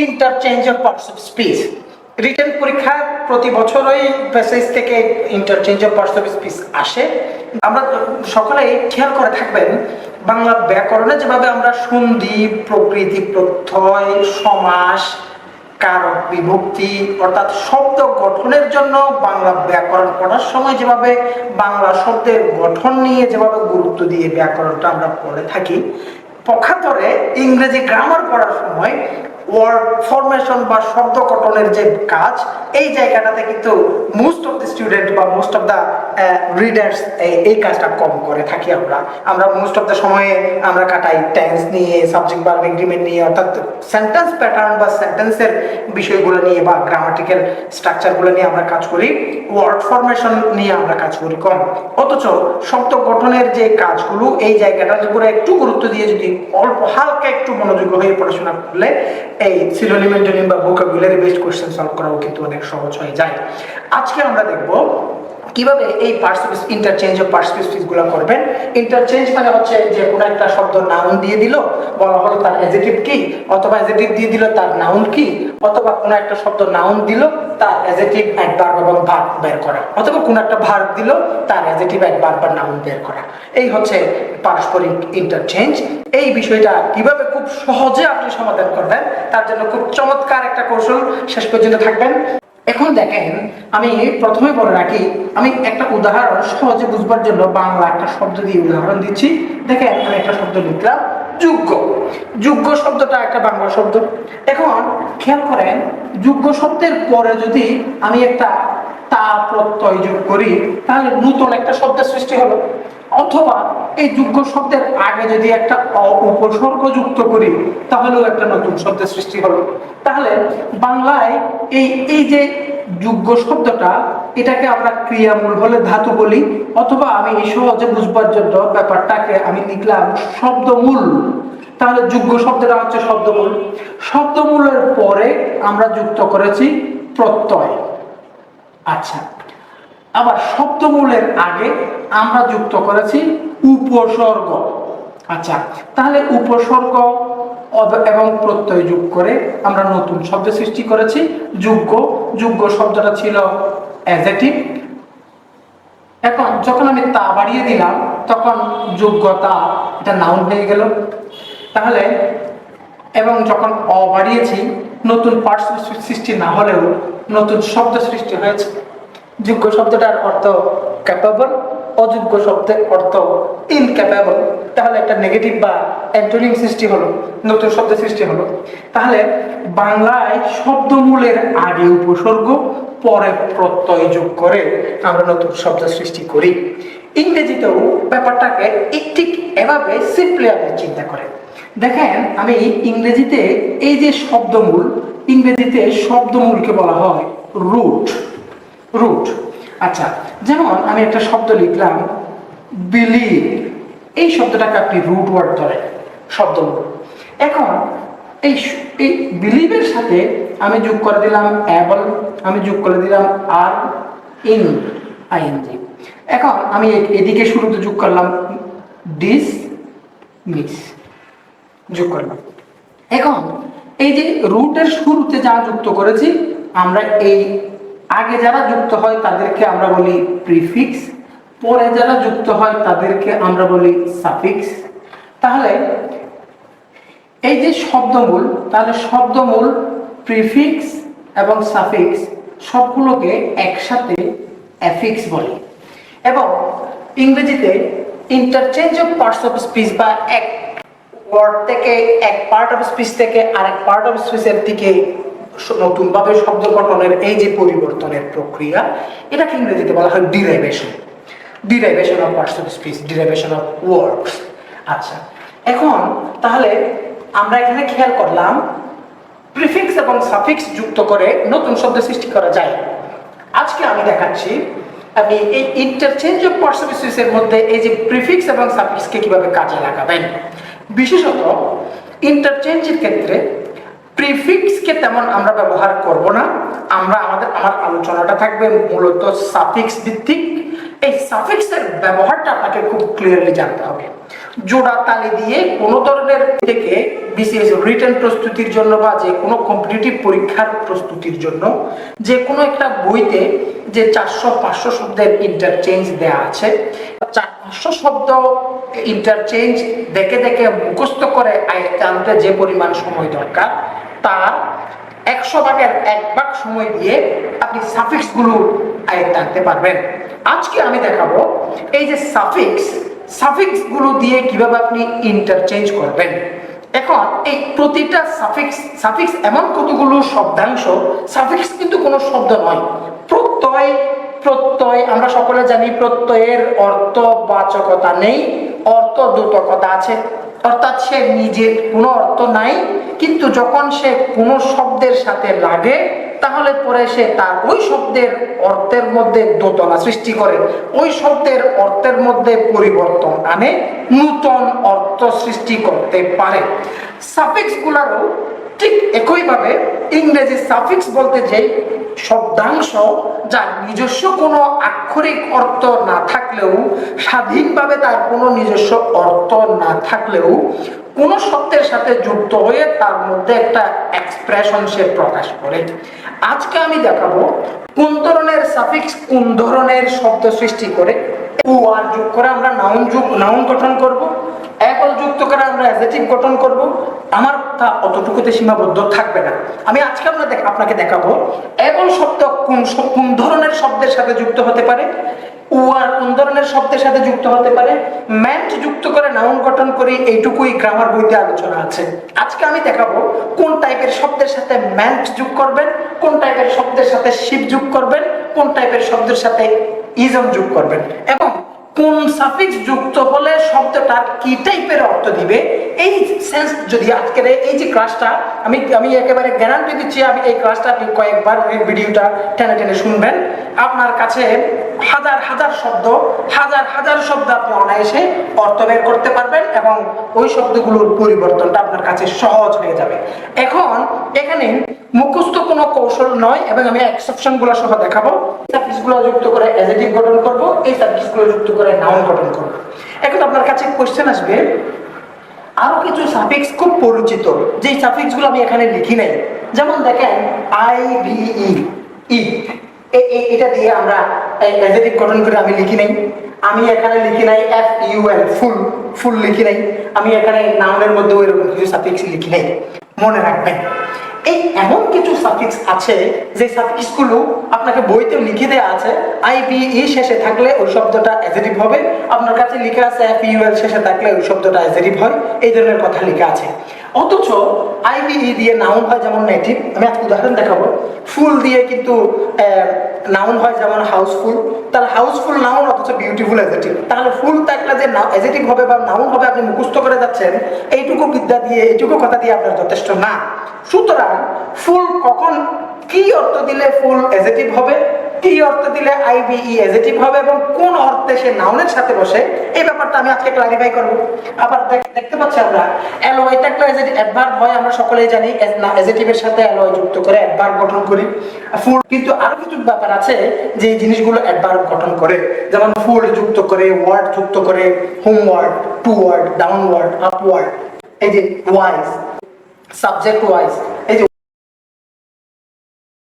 Interchange of parts of speech written পরীক্ষার প্রতি বছরই প্যাসেজ থেকে interchange of parts of speech আসে। আমরা সকলেই খেয়াল করে থাকবেন, বাংলা ব্যাকরণে যেভাবে আমরা সন্ধি, প্রকৃতি, প্রত্যয়, সমাস, কারক, বিভক্তি, অর্থাৎ শব্দ গঠনের জন্য বাংলা ব্যাকরণ পড়ার সময় যেভাবে বাংলা শব্দের গঠন নিয়ে যেভাবে গুরুত্ব দিয়ে ব্যাকরণটা আমরা পড়ে থাকি, পক্ষান্তরে ইংরেজি গ্রামার পড়ার সময় ওয়ার্ড ফরমেশন বা শব্দ গঠনের যে কাজ, এই জায়গাটাতে কিন্তু মোস্ট অফ দ্য স্টুডেন্ট বা মোস্ট অফ দ্য রিডার্স এই কাজটা কম করে থাকি আমরা। আমরা মোস্ট অফ দ্য সময়ে আমরা কাটাই টেন্স নিয়ে সাবজেক্ট ভার্ব এগ্রিমেন্ট নিয়ে, অর্থাৎ সেন্টেন্স প্যাটার্ন বা সেন্টেন্সের বিষয়গুলো নিয়ে বা গ্রামাটিক্যাল স্ট্রাকচারগুলো নিয়ে আমরা কাজ করি। ওয়ার্ড ফরমেশন নিয়ে আমরা কাজ করি কম। অথচ শব্দ গঠনের যে কাজগুলো, এই জায়গাটার উপরে একটু গুরুত্ব দিয়ে যদি অল্প, হালকা একটু মনোযোগ হয়ে পড়াশোনা করলে এই সিনোনিম বা ভোকাবুলারি বেসড কোশ্চেন সলভ করাও কিন্তু অনেক সহজ হয়ে যায়। আজকে আমরা দেখব কীভাবে এই পার্সপিস ইন্টারচেঞ্জ অফ পার্সপিসগুলো করবেন? ইন্টারচেঞ্জ মানে হচ্ছে যে কোনো একটা শব্দ নাউন দিয়ে দিল, বলা হলো তার অ্যাজেটিভ কি, অথবা অ্যাজেটিভ দিয়ে দিল তার নাউন কি, অথবা কোনো একটা শব্দ নাউন দিল, তার অ্যাজেটিভ অ্যাডভার্ব এবং ভার্ব বের করা, অথবা কোনো একটা ভার্ব দিল, তার অ্যাজেটিভ অ্যাডভার্ব বা নাউন বের করা। এই হচ্ছে পারস্পরিক ইন্টারচেঞ্জ এই বিষয়টা কীভাবে খুব সহজে আপনি সমাধান করবেন, তার জন্য খুব চমৎকার একটা কৌশল। শেষ পর্যন্ত থাকবেন। এখন দেখেন, আমি প্রথমে বলে রাখি, আমি একটা উদাহরণ সহজে বুঝবার জন্য বাংলা একটা শব্দ দিয়ে উদাহরণ দিচ্ছি। দেখেন, আমি একটা শব্দ লিখলাম যোগ্য যোগ্য শব্দটা একটা বাংলা শব্দ। এখন খেয়াল করেন যোগ্য শব্দের পরে যদি আমি একটা তা প্রত্যয় যোগ করি, তাহলে নতুন একটা শব্দের সৃষ্টি হলো অথবা এই যোগ্য শব্দের আগে যদি একটা উপসর্গ যুক্ত করি, তাহলেও একটা নতুন শব্দের সৃষ্টি হলো তাহলে বাংলায় এই এই যে যোগ্য শব্দটা, এটাকে আমরা ক্রিয়ামূল বলে ধাতু বলি, অথবা আমি এই সহজে বুঝবার জন্য ব্যাপারটাকে আমি লিখলাম শব্দমূল। তাহলে যোগ্য শব্দটা হচ্ছে শব্দমূল। শব্দমূলের পরে আমরা যুক্ত করেছি প্রত্যয়। আচ্ছা আবার শব্দমূলের আগে আমরা যুক্ত করেছি উপসর্গ। আচ্ছা তাহলে উপসর্গ এবং প্রত্যয় যোগ করে আমরা নতুন শব্দ সৃষ্টি করেছি যোগ্য যোগ্য শব্দটা ছিল অ্যাজেটিভ এখন যখন আমি তা বাড়িয়ে দিলাম, তখন যোগ্যতা এটা নাউন হয়ে গেল। তাহলে, এবং যখন অ বাড়িয়েছি নতুন পার্টস সৃষ্টি না হলেও নতুন শব্দ সৃষ্টি হয়েছে। যোগ্য শব্দটার অর্থ ক্যাপাবল অযোগ্য শব্দের অর্থ ইনক্যাপাবল তাহলে একটা নেগেটিভ বা অ্যান্টোনিম সৃষ্টি হলো, নতুন শব্দ সৃষ্টি হলো। তাহলে বাংলায় শব্দমূলের আগে উপসর্গ, পরে প্রত্যয় যোগ করে আমরা নতুন শব্দ সৃষ্টি করি। ইংরেজিতেও ব্যাপারটাকে ঠিক এভাবে সিম্পলি আপনি চিন্তা করেন। দেখেন, আমি ইংরেজিতে এই যে শব্দমূল, ইংরেজিতে শব্দমূলকে বলা হয় রুট রুট আচ্ছা যেমন আমি একটা শব্দ লিখলাম বিলিভ এই শব্দটাকে আপনি রুট ওয়ার্ড ধরেন, শব্দমূল। এখন এই এই বিলিভের সাথে আমি যোগ করে দিলাম অ্যাবল, আমি যোগ করে দিলাম আর ইন আইএনজি এখন আমি এদিকে শুরুতে যোগ করলাম ডিস মিস যোগ করলাম এখন এই যে রুটের শুরুতে যা যুক্ত করেছি, আমরা এই আগে যারা যুক্ত হয় তাদেরকে আমরা বলি প্রিফিক্স, পরে যারা যুক্ত হয় তাদেরকে আমরা বলি সাফিক্স। তাহলে এই যে শব্দমূল, তাহলে শব্দমূল প্রিফিক্স এবং সাফিক্স সবগুলোকে একসাথে অ্যাফিক্স বলে। এবং ইংরেজিতে interchange of parts of speech বা এক ওয়ার্ড থেকে, এক পার্ট অফ স্পিচ থেকে আরেক পার্ট অফ স্পিচের দিকে নতুনভাবে শব্দ গঠনের এই যে পরিবর্তনের প্রক্রিয়া, এটাকে ইংরেজিতে বলা হয় derivation derivation of parts of speech derivation of words আচ্ছা এখন তাহলে আমরা এখানে খেয়াল করলাম প্রিফিক্স এবং সাফিক্স যুক্ত করে নতুন শব্দ সৃষ্টি করা যায়। আজকে আমি দেখাচ্ছি আপনি এই ইন্টারচেঞ্জ অফ পার্সপিসিসের মধ্যে এই যে প্রিফিক্স এবং সাফিক্সকে কীভাবে কাজে লাগাবেন। বিশেষত ইন্টারচেঞ্জের ক্ষেত্রে প্রিফিক্সকে তেমন আমরা ব্যবহার করব না। আমরা আমাদের, আমার আলোচনাটা থাকবে মূলত সাফিক্স ভিত্তিক। এই সাফিক্সের ব্যবহারটা আপনাকে খুব ক্লিয়ারলি জানতে হবে। জোড়া তালি দিয়ে কোনো ধরনের থেকে বিসিএস রিটার্ন প্রস্তুতির জন্য বা যে কোনো কম্পিটিটিভ পরীক্ষার প্রস্তুতির জন্য যে কোনো একটা বইতে যে চারশো, পাঁচশো শব্দের ইন্টারচেঞ্জ দেয়া আছে। চার, পাঁচশো শব্দ ইন্টারচেঞ্জ দেখে দেখে মুখস্থ করে আয়ত্তে আনতে যে পরিমাণ সময় দরকার, তার একশো ভাগের এক ভাগ সময় দিয়ে আপনি সাফিক্সগুলো আয়ত্তে আনতে পারবেন। আজকে আমি দেখাবো এই যে সাফিক্স সাফিক্সগুলো দিয়ে কীভাবে আপনি ইন্টারচেঞ্জ করবেন। এখন এই প্রতিটা সাফিক্স সাফিক্স এমন কতগুলো শব্দাংশ সাফিক্স কিন্তু কোনো শব্দ নয়। প্রত্যয় প্রত্যয়, আমরা সকলে জানি প্রত্যয়ের অর্থবাচকতা নেই, অর্থ দ্যোতকতা আছে। অর্থাৎ সে নিজের কোনো অর্থ নাই, কিন্তু যখন সে কোনো শব্দের সাথে লাগে, তাহলে পরে সে তার ওই শব্দের অর্থের মধ্যে দোতনা সৃষ্টি করে। ওই শব্দের অর্থের মধ্যে পরিবর্তন আনে, নূতন অর্থ সৃষ্টি করতে পারে। সাফিক্স গুলারও ঠিক একইভাবে ইংরেজি সাফিক্স বলতে যে শব্দাংশ, যার নিজস্ব কোনো আক্ষরিক অর্থ না থাকলেও, স্বাধীনভাবে তার কোনো নিজস্ব অর্থ না থাকলেও, কোনো শব্দের সাথে যুক্ত হয়ে তার মধ্যে একটা এক্সপ্রেশন সে প্রকাশ করে। আজকে আমি দেখাবো কোন ধরনের সাফিক্স কোন ধরনের শব্দ সৃষ্টি করে। ও আর যোগ করে আমরা নাউন যুগ নাউন গঠন করব একল যুক্ত করে আমরা অ্যাজেটিভ গঠন করব। আমার তা অতটুকুতে সীমাবদ্ধ থাকবে না। আমি আজকে আমরা আপনাকে দেখাবো একল শব্দ কোন কোন ধরনের শব্দের সাথে যুক্ত হতে পারে? কোন ধরনের শব্দের সাথে যুক্ত হতে পারে? ম্যান্ট যুক্ত করে নাউন গঠন করি এইটুকুই গ্রামার বইতে আলোচনা আছে। আজকে আমি দেখাবো কোন টাইপের শব্দের সাথে ম্যান্ট যোগ করবেন, কোন টাইপের শব্দের সাথে শিপ যোগ করবেন, কোন টাইপের শব্দের সাথে ইজম যোগ করবেন। এবং কোন সাফিক্স যুক্ত হলে শব্দটার কি টাইপের অর্থ দিবে? এই সেন্স যদি আজকের এই যে ক্লাসটা আমি আমি একেবারে গ্যারান্টি দিচ্ছি, আমি এই ক্লাসটা আপনি কয়েকবার ভিডিওটা টেনে টেনে শুনবেন। আপনার কাছে হাজার হাজার শব্দ, হাজার হাজার শব্দ আপনি অনায়াসে অর্থ বের করতে পারবেন এবং ওই শব্দগুলোর পরিবর্তনটা আপনার কাছে সহজ হয়ে যাবে। এখন এখানে মুখস্থ কোনো কৌশল নয় এবং আমি এক্সেপশনগুলো সহ দেখাবো। যুক্ত করে অ্যাজেটিভ গঠন করব, এই সার্ভিসগুলো যুক্ত করে নাউন গঠন করব। এখন আপনার কাছে কোয়েশ্চেন আসবে, আরও কিছু সাফিক্স খুব পরিচিত যে সাফিক্সগুলো আমি এখানে লিখি নাই। যেমন দেখেন আই ভি ই এটা দিয়ে আমরা অ্যাজেটিভ গঠন করে আমি লিখি নাই। আমি এখানে লিখি নাই এফ ইউ এল ফুল ফুল লিখি নাই। আমি এখানে নাউনের মধ্যে ওই রকম কিছু সাফিক্স লিখি নাই। মনে রাখবেন। এই এমন কিছু সাফিক্স আছে যে সাফিক্সগুলো আপনাকে বইতে লিখে দেওয়া আছে। আই বি ই শেষে থাকলে ওই শব্দটা অ্যাজেটিভ হবে। আপনার কাছে লিখে আছে এফ ইউ এল শেষে থাকলে ওই শব্দটা অ্যাজেটিভ হয়। এই ধরনের কথা লেখা আছে। অথচ আইবিই দিয়ে নাউন হয় যেমন নেটিভ আমি একটা উদাহরণ দেখাবো। ফুল দিয়ে কিন্তু নাউন হয় যেমন হাউসফুল তাহলে হাউসফুল নাউন অথচ বিউটিফুল অ্যাজেটিভ তাহলে ফুল একটা যে অ্যাজেটিভ হবে বা নাউন হবে আপনি মুখস্থ করে যাচ্ছেন, এইটুকু বিদ্যা দিয়ে, এইটুকু কথা দিয়ে আপনার যথেষ্ট না। সুতরাং ফুল কখন, কি অর্থ দিলে ফুল এজেটিভ হবে? কি অর্থ দিলে অ্যাজেটিভ হবে এবং কোন অর্থে সে নাউনের সাথে বসে, এই ব্যাপারটা আমি আজকে ক্লারিফাই করব। আবার দেখতে পাচ্ছি আমরা অ্যালয় অ্যাডভার্ব হয়, আমরা সকলেই জানি সাথে অ্যালয় যুক্ত করে অ্যাডভার্ব গঠন করি। ফুল কিন্তু আরও কিছু ব্যাপার আছে যে এই জিনিসগুলো অ্যাডভার্ব গঠন করে। যেমন ফুল যুক্ত করে ওয়ার্ড যুক্ত করে home word to word down word up word এই যে ওয়াইজ সাবজেক্ট ওয়াইজ এই যে